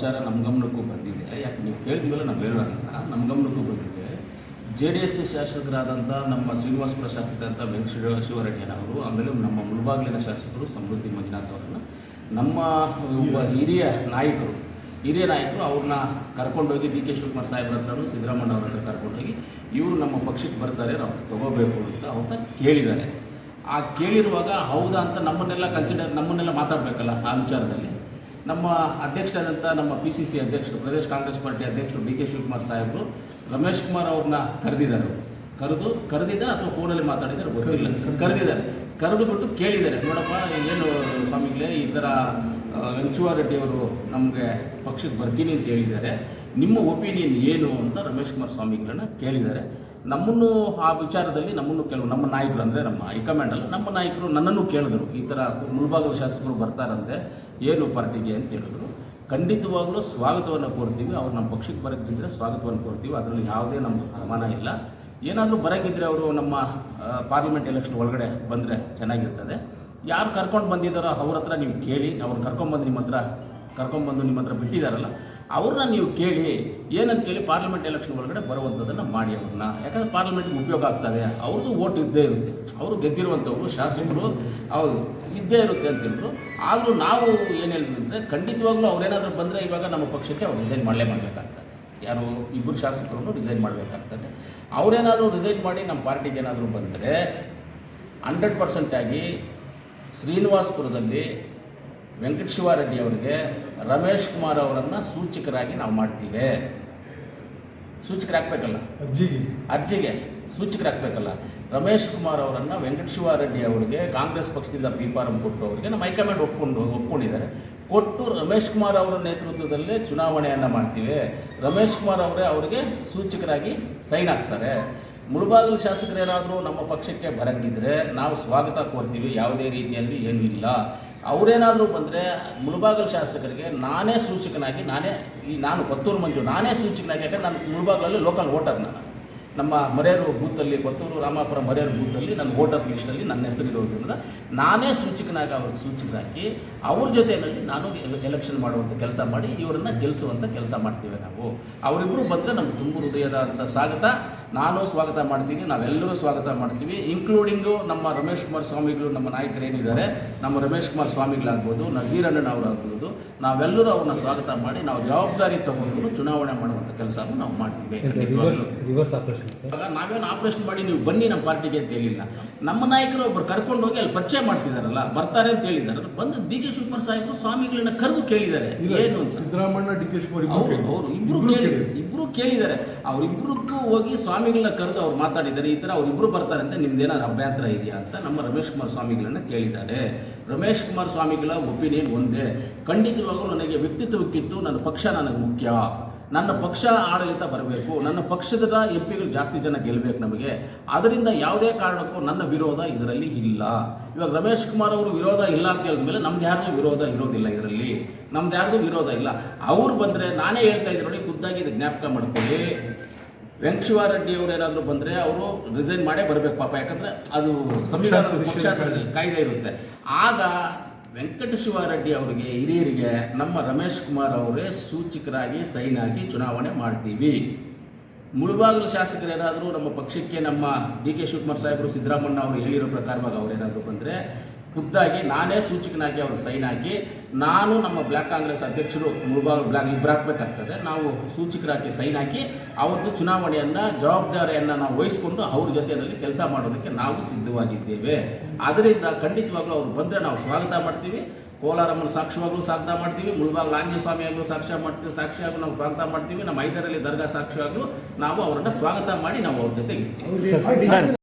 ವಿಚಾರ ನಮ್ಮ ಗಮನಕ್ಕೂ ಬಂದಿದೆ. ಯಾಕೆ ನೀವು ಕೇಳಿದ್ಮೇಲೆ ನಾವು ಹೇಳೋಣ. ನಮ್ಮ ಗಮನಕ್ಕೂ ಬಂದಿದೆ. ಜೆ ಡಿ ಎಸ್ ಶಾಸಕರಾದಂಥ ನಮ್ಮ ಶ್ರೀನಿವಾಸ ಪ್ರಶಾಸಕರಾದ ವೆಂಕಟ ಶಿವರೆಡ್ಡಿಯನವರು, ಆಮೇಲೆ ನಮ್ಮ ಮುಳಬಾಗಿಲಿನ ಶಾಸಕರು ಸಮೃದ್ಧಿ ಮಂಜುನಾಥ್ ಅವರನ್ನು, ನಮ್ಮ ಹಿರಿಯ ನಾಯಕರು ಹಿರಿಯ ನಾಯಕರು ಅವ್ರನ್ನ ಕರ್ಕೊಂಡೋಗಿ ಡಿ ಕೆ ಶಿವಕುಮಾರ್ ಸಾಹೇಬ್ರ ಹತ್ರನೂ ಸಿದ್ದರಾಮಣ್ಣ ಅವ್ರ ಹತ್ರ ಕರ್ಕೊಂಡೋಗಿ ಇವರು ನಮ್ಮ ಪಕ್ಷಕ್ಕೆ ಬರ್ತಾರೆ, ನಾವು ತಗೋಬೇಕು ಅಂತ ಅವ್ರನ್ನ ಕೇಳಿದ್ದಾರೆ. ಆ ಕೇಳಿರುವಾಗ ಹೌದಾ ಅಂತ ನಮ್ಮನ್ನೆಲ್ಲ ಕನ್ಸಿಡರ್ ನಮ್ಮನ್ನೆಲ್ಲ ಮಾತಾಡಬೇಕಲ್ಲ ಆ ವಿಚಾರದಲ್ಲಿ. ನಮ್ಮ ಅಧ್ಯಕ್ಷರಾದಂಥ ನಮ್ಮ ಪಿ ಸಿ ಸಿ ಅಧ್ಯಕ್ಷರು ಪ್ರದೇಶ ಕಾಂಗ್ರೆಸ್ ಪಾರ್ಟಿ ಅಧ್ಯಕ್ಷರು ಡಿ ಕೆ ಶಿವಕುಮಾರ್ ಸಾಹೇಬರು ರಮೇಶ್ ಕುಮಾರ್ ಅವ್ರನ್ನ ಕರೆದಿದ್ದಾರೆ. ಕರೆದು ಕರೆದಿದ್ದಾರೆ ಅಥವಾ ಫೋನಲ್ಲಿ ಮಾತಾಡಿದ್ದಾರೆ ಗೊತ್ತಿಲ್ಲ. ಕರೆದಿದ್ದಾರೆ ಕರೆದು ಬಿಟ್ಟು ಕೇಳಿದ್ದಾರೆ. ನೋಡಪ್ಪ ಏನು ಸ್ವಾಮಿಗಳೇ ಈ ಥರ ವೆಂಕಟೇಶ್ವರರೆಡ್ಡಿ ಅವರು ನಮಗೆ ಪಕ್ಷಕ್ಕೆ ಬರ್ತೀನಿ ಅಂತ ಹೇಳಿದ್ದಾರೆ. ನಿಮ್ಮ ಒಪಿನಿಯನ್ ಏನು ಅಂತ ರಮೇಶ್ ಕುಮಾರ್ ಸ್ವಾಮಿಗಳನ್ನ ಕೇಳಿದ್ದಾರೆ. ನಮ್ಮನ್ನು ಆ ವಿಚಾರದಲ್ಲಿ ನಮ್ಮನ್ನು ಕೆಲವು ನಮ್ಮ ನಾಯಕರು ಅಂದರೆ ನಮ್ಮ ಹೈಕಮಾಂಡ್ ಅಲ್ಲ, ನಮ್ಮ ನಾಯಕರು ನನ್ನನ್ನು ಕೇಳಿದ್ರು. ಈ ಥರ ಮುಳ್ಭಾಗದ ಶಾಸಕರು ಬರ್ತಾರಂತೆ, ಏನು ಪಾರ್ಟಿಗೆ ಅಂತ ಹೇಳಿದ್ರು. ಖಂಡಿತವಾಗಲೂ ಸ್ವಾಗತವನ್ನು ಕೋರ್ತೀವಿ, ಅವ್ರು ನಮ್ಮ ಪಕ್ಷಕ್ಕೆ ಬರೋಕ್ಕಿದ್ರೆ ಸ್ವಾಗತವನ್ನು ಕೋರ್ತೀವಿ, ಅದರಲ್ಲಿ ಯಾವುದೇ ನಮ್ಮ ಅನುಮಾನ ಇಲ್ಲ. ಏನಾದರೂ ಬರೋಕ್ಕಿದ್ರೆ ಅವರು ನಮ್ಮ ಪಾರ್ಲಿಮೆಂಟ್ ಎಲೆಕ್ಷನ್ ಒಳಗಡೆ ಬಂದರೆ ಚೆನ್ನಾಗಿರ್ತದೆ. ಯಾರು ಕರ್ಕೊಂಡು ಬಂದಿದ್ದಾರೋ ಅವ್ರ ಹತ್ರ ನೀವು ಕೇಳಿ ಅವ್ರು ಕರ್ಕೊಂಬಂದು ನಿಮ್ಮ ಹತ್ರ ಕರ್ಕೊಂಬಂದು ನಿಮ್ಮ ಹತ್ರ ಬಿಟ್ಟಿದ್ದಾರಲ್ಲ ಅವ್ರನ್ನ ನೀವು ಕೇಳಿ ಏನಂತ ಕೇಳಿ ಪಾರ್ಲಿಮೆಂಟ್ ಎಲೆಕ್ಷನ್ ಒಳಗಡೆ ಬರುವಂಥದ್ದನ್ನು ಮಾಡಿ ಅವ್ರನ್ನ. ಯಾಕಂದರೆ ಪಾರ್ಲಿಮೆಂಟ್ಗೆ ಉಪಯೋಗ ಆಗ್ತದೆ. ಅವ್ರದ್ದು ಓಟ್ ಇದ್ದೇ ಇರುತ್ತೆ. ಅವರು ಗೆದ್ದಿರುವಂಥವ್ರು ಶಾಸಕರು ಅವರು ಇದ್ದೇ ಇರುತ್ತೆ ಅಂತ ಹೇಳಿದ್ರು ಆದರೂ ನಾವು ಏನು ಹೇಳಿದ್ವಿ ಅಂದರೆ ಖಂಡಿತವಾಗ್ಲೂ ಅವ್ರೇನಾದರೂ ಬಂದರೆ ಇವಾಗ ನಮ್ಮ ಪಕ್ಷಕ್ಕೆ ಅವ್ರು ರಿಸೈನ್ ಮಾಡಲೇ ಮಾಡಬೇಕಾಗ್ತದೆ. ಯಾರು ಇಬ್ಬರು ಶಾಸಕರನ್ನು ರಿಸೈನ್ ಮಾಡಬೇಕಾಗ್ತದೆ. ಅವರೇನಾದರೂ ರಿಸೈನ್ ಮಾಡಿ ನಮ್ಮ ಪಾರ್ಟಿಗೆ ಏನಾದರೂ ಬಂದರೆ ಹಂಡ್ರೆಡ್ ಪರ್ಸೆಂಟಾಗಿ ಶ್ರೀನಿವಾಸಪುರದಲ್ಲಿ ವೆಂಕಟ ಶಿವಾರೆಡ್ಡಿ ಅವರಿಗೆ ರಮೇಶ್ ಕುಮಾರ್ ಅವರನ್ನು ಸೂಚಕರಾಗಿ ನಾವು ಮಾಡ್ತೀವಿ. ಸೂಚಕರಾಗಬೇಕಲ್ಲ? ಅರ್ಜಿಗೆ ಅರ್ಜಿಗೆ ಸೂಚಕರಾಗಬೇಕಲ್ಲ? ರಮೇಶ್ ಕುಮಾರ್ ಅವರನ್ನು ವೆಂಕಟ ಶಿವಾರೆಡ್ಡಿ ಅವರಿಗೆ ಕಾಂಗ್ರೆಸ್ ಪಕ್ಷದಿಂದ ಬಿ ಫಾರಂ ಕೊಟ್ಟು ಅವರಿಗೆ ನಮ್ಮ ಹೈಕಮಾಂಡ್ ಒಪ್ಕೊಂಡು ಒಪ್ಕೊಂಡಿದ್ದಾರೆ. ಕೊಟ್ಟು ರಮೇಶ್ ಕುಮಾರ್ ಅವರ ನೇತೃತ್ವದಲ್ಲೇ ಚುನಾವಣೆಯನ್ನು ಮಾಡ್ತೀವಿ. ರಮೇಶ್ ಕುಮಾರ್ ಅವರೇ ಅವರಿಗೆ ಸೂಚಕರಾಗಿ ಸೈನ್ ಆಗ್ತಾರೆ. ಮುಳಬಾಗಿಲು ಶಾಸಕರೇನಾದರೂ ನಮ್ಮ ಪಕ್ಷಕ್ಕೆ ಬರಂಗಿದ್ರೆ ನಾವು ಸ್ವಾಗತ ಕೋರ್ತೀವಿ, ಯಾವುದೇ ರೀತಿಯಲ್ಲಿ ಏನೂ ಇಲ್ಲ ಅವರೇನಾದರೂ ಬಂದರೆ ಮುಳುಬಾಗಲು ಶಾಸಕರಿಗೆ ನಾನೇ ಸೂಚಕನಾಗಿ, ನಾನೇ ಈ ನಾನು ಕೊತ್ತೂರು ಮಂಜು, ನಾನೇ ಸೂಚಕನಾಗಿ ಯಾಕಂದ್ರೆ ನಾನು ಮುಳುಬಾಗಲಲ್ಲಿ ಲೋಕಲ್ ವೋಟರ್ ನಾನು ನಮ್ಮ ಮರೆಯರು ಬೂತಲ್ಲಿ ಕೊತ್ತೂರು ರಾಮಾಪುರ ಮರೆಯರು ಬೂತಲ್ಲಿ ನನ್ನ ವೋಟರ್ ಲಿಸ್ಟಲ್ಲಿ ನನ್ನ ಹೆಸರಿರೋದ್ರಿಂದ ನಾನೇ ಸೂಚಕನಾಗಿ ಅವ್ರಿಗೆ ಸೂಚಕರಾಗಿ ಅವ್ರ ಜೊತೆಯಲ್ಲಿ ನಾನು ಎಲೆಕ್ಷನ್ ಮಾಡುವಂಥ ಕೆಲಸ ಮಾಡಿ ಇವರನ್ನು ಗೆಲ್ಲಿಸುವಂಥ ಕೆಲಸ ಮಾಡ್ತೀವಿ ನಾವು. ಅವರಿಬ್ಬರು ಬಂದರೆ ನಮ್ಗೆ ತುಂಬ ಹೃದಯದ ಅಂತ ಸ್ವಾಗತ. ನಾನು ಸ್ವಾಗತ ಮಾಡ್ತೀನಿ ನಾವೆಲ್ಲರೂ ಸ್ವಾಗತ ಮಾಡ್ತೀವಿ ಇನ್ಕ್ಲೂಡಿಂಗು ನಮ್ಮ ರಮೇಶ್ ಕುಮಾರ್ ಸ್ವಾಮಿಗಳು ನಮ್ಮ ನಾಯಕರೇನಿದ್ದಾರೆ ನಮ್ಮ ರಮೇಶ್ ಕುಮಾರ್ ಸ್ವಾಮಿಗಳಾಗ್ಬೋದು ನಜೀರ್ ಆಗ್ಬೋದು ನಾವೆಲ್ಲರೂ ಅವ್ರನ್ನ ಸ್ವಾಗತ ಮಾಡಿ ನಾವು ಜವಾಬ್ದಾರಿ ತಗೊಂಡು ಚುನಾವಣೆ ಮಾಡುವಂಥ ಕೆಲಸವನ್ನು ನಾವು ಮಾಡ್ತೀವಿ. ಇವಾಗ ನಾವೇನು ಆಪರೇಷನ್ ಮಾಡಿ ನೀವು ಬನ್ನಿ ನಮ್ಮ ಪಾರ್ಟಿಗೆ ಅಂತ ಹೇಳಿಲ್ಲ. ನಮ್ಮ ನಾಯಕರು ಒಬ್ಬರು ಕರ್ಕೊಂಡು ಹೋಗಿ ಅಲ್ಲಿ ಪರಿಚಯ ಮಾಡಿಸಿದಾರಲ್ಲ ಬರ್ತಾರೆ ಅಂತ ಹೇಳಿದ್ದಾರೆ ಬಂದು ಡಿ ಕೆ ಶಿವಕುಮಾರ್ ಸಾಹೇಬರು ಸ್ವಾಮಿಗಳನ್ನ ಕರೆದು ಕೇಳಿದ್ದಾರೆ. ಏನು ಅಂತ. ಸಿದ್ದರಾಮಣ್ಣ ಡಿ ಕೆ ಶಿವಕುಮಾರ್ ಇಬ್ರು ಅವರು. ಅವರು ಕೇಳಿ ಕೇಳಿದ್ರು. ಇಬ್ರು ಕೇಳಿದ್ದಾರೆ. ಅವರಿಬ್ಬರಿಗೂ ಹೋಗಿ ಸ್ವಾಮಿಗಳನ್ನ ಕರೆದು ಅವ್ರು ಮಾತಾಡಿದ್ದಾರೆ. ಈ ಥರ ಅವರಿಬ್ರು ಬರ್ತಾರೆ ಅಂತ ನಿಮ್ದೇನಾದ್ರು ಅಭ್ಯಂತರ ಇದೆಯಾ ಅಂತ ನಮ್ಮ ರಮೇಶ್ ಕುಮಾರ್ ಸ್ವಾಮಿಗಳನ್ನ ಕೇಳಿದ್ದಾರೆ. ರಮೇಶ್ ಕುಮಾರ್ ಸ್ವಾಮಿಗಳ ಒಪಿನಿಯನ್ ಒಂದೇ. ಖಂಡಿತವಾಗೂ ನನಗೆ ವ್ಯಕ್ತಿತ್ವಕ್ಕಿತ್ತು ನನ್ನ ಪಕ್ಷ ನನಗೆ ಮುಖ್ಯ. ನನ್ನ ಪಕ್ಷ ಆಡಳಿತ ಬರಬೇಕು ನನ್ನ ಪಕ್ಷದ ಎಂ ಪಿಗಳು ಜಾಸ್ತಿ ಜನ ಗೆಲ್ಲಬೇಕು ನಮಗೆ. ಅದರಿಂದ ಯಾವುದೇ ಕಾರಣಕ್ಕೂ ನನ್ನ ವಿರೋಧ ಇದರಲ್ಲಿ ಇಲ್ಲ. ಇವಾಗ ರಮೇಶ್ ಕುಮಾರ್ ಅವರು ವಿರೋಧ ಇಲ್ಲ ಅಂತ ಹೇಳಿದ ಮೇಲೆ ನಮ್ದು ಯಾರಿಗೂ ವಿರೋಧ ಇರೋದಿಲ್ಲ ಇದರಲ್ಲಿ. ನಮ್ದು ಯಾರಿಗೂ ವಿರೋಧ ಇಲ್ಲ. ಅವ್ರು ಬಂದರೆ ನಾನೇ ಹೇಳ್ತಾ ಇದ್ದೀನಿ ನೋಡಿ ಖುದ್ದಾಗಿ ಇದು ಜ್ಞಾಪಕ ಮಾಡ್ಕೊಳ್ಳಿ. ರೆಡ್ಡಿ ಅವರು ಏನಾದರೂ ಬಂದರೆ ಅವರು ರಿಸೈನ್ ಮಾಡೇ ಬರಬೇಕು ಪಾಪ ಯಾಕಂದರೆ ಅದು ಸಂವಿಧಾನದ ಕಾಯ್ದೆ ಇರುತ್ತೆ. ಆಗ ವೆಂಕಟೇಶ್ವರರೆಡ್ಡಿ ಅವರಿಗೆ ಹಿರಿಯರಿಗೆ ನಮ್ಮ ರಮೇಶ್ ಕುಮಾರ್ ಅವರೇ ಸೂಚಕರಾಗಿ ಸೈನ್ ಹಾಕಿ ಚುನಾವಣೆ ಮಾಡ್ತೀವಿ. ಮುಳುಬಾಗಿಲು ಶಾಸಕರೇನಾದರೂ ನಮ್ಮ ಪಕ್ಷಕ್ಕೆ ನಮ್ಮ ಡಿ ಕೆ ಶಿವಕುಮಾರ್ ಸಾಹೇಬರು ಸಿದ್ದರಾಮಣ್ಣ ಅವರು ಹೇಳಿರೋ ಪ್ರಕಾರವಾಗಿ ಅವರೇನಾದರೂ ಬಂದರೆ ಖುದ್ದಾಗಿ ನಾನೇ ಸೂಚಕನಾಗಿ ಅವ್ರಿಗೆ ಸೈನ್ ಹಾಕಿ ನಾನು ನಮ್ಮ ಬ್ಲ್ಯಾಕ್ ಕಾಂಗ್ರೆಸ್ ಅಧ್ಯಕ್ಷರು ಮುಳುಬಾಗ್ ಬ್ಲ್ಯಾಕ್ ಇಬ್ಬರು ಹಾಕಬೇಕಾಗ್ತದೆ ನಾವು ಸೂಚಕರಾಗಿ ಸೈನ್ ಹಾಕಿ ಅವತ್ತು ಚುನಾವಣೆಯನ್ನು, ಜವಾಬ್ದಾರಿಯನ್ನು ನಾವು ವಹಿಸಿಕೊಂಡು ಅವ್ರ ಜೊತೆಯಲ್ಲಿ ಕೆಲಸ ಮಾಡೋದಕ್ಕೆ ನಾವು ಸಿದ್ಧವಾಗಿದ್ದೇವೆ. ಅದರಿಂದ ಖಂಡಿತವಾಗ್ಲೂ ಅವ್ರು ಬಂದರೆ ನಾವು ಸ್ವಾಗತ ಮಾಡ್ತೀವಿ. ಕೋಲಾರಮ್ಮನ ಸಾಕ್ಷಿವಾಗಲೂ ಸ್ವಾಗತ ಮಾಡ್ತೀವಿ. ಮುಳುಬಾಗ್ಲು ಆಂಜನೇಯ ಸ್ವಾಮಿಯಾಗಲೂ ಸಾಕ್ಷ್ಯ ಮಾಡ್ತೀವಿ ಸಾಕ್ಷಿಯಾಗಲೂ ನಾವು ಸ್ವಾಗತ ಮಾಡ್ತೀವಿ. ನಮ್ಮ ಐದರಲ್ಲಿ ದರ್ಗಾ ಸಾಕ್ಷಿಯಾಗಲೂ ನಾವು ಅವರನ್ನು ಸ್ವಾಗತ ಮಾಡಿ ನಾವು ಅವ್ರ ಜೊತೆಗೆ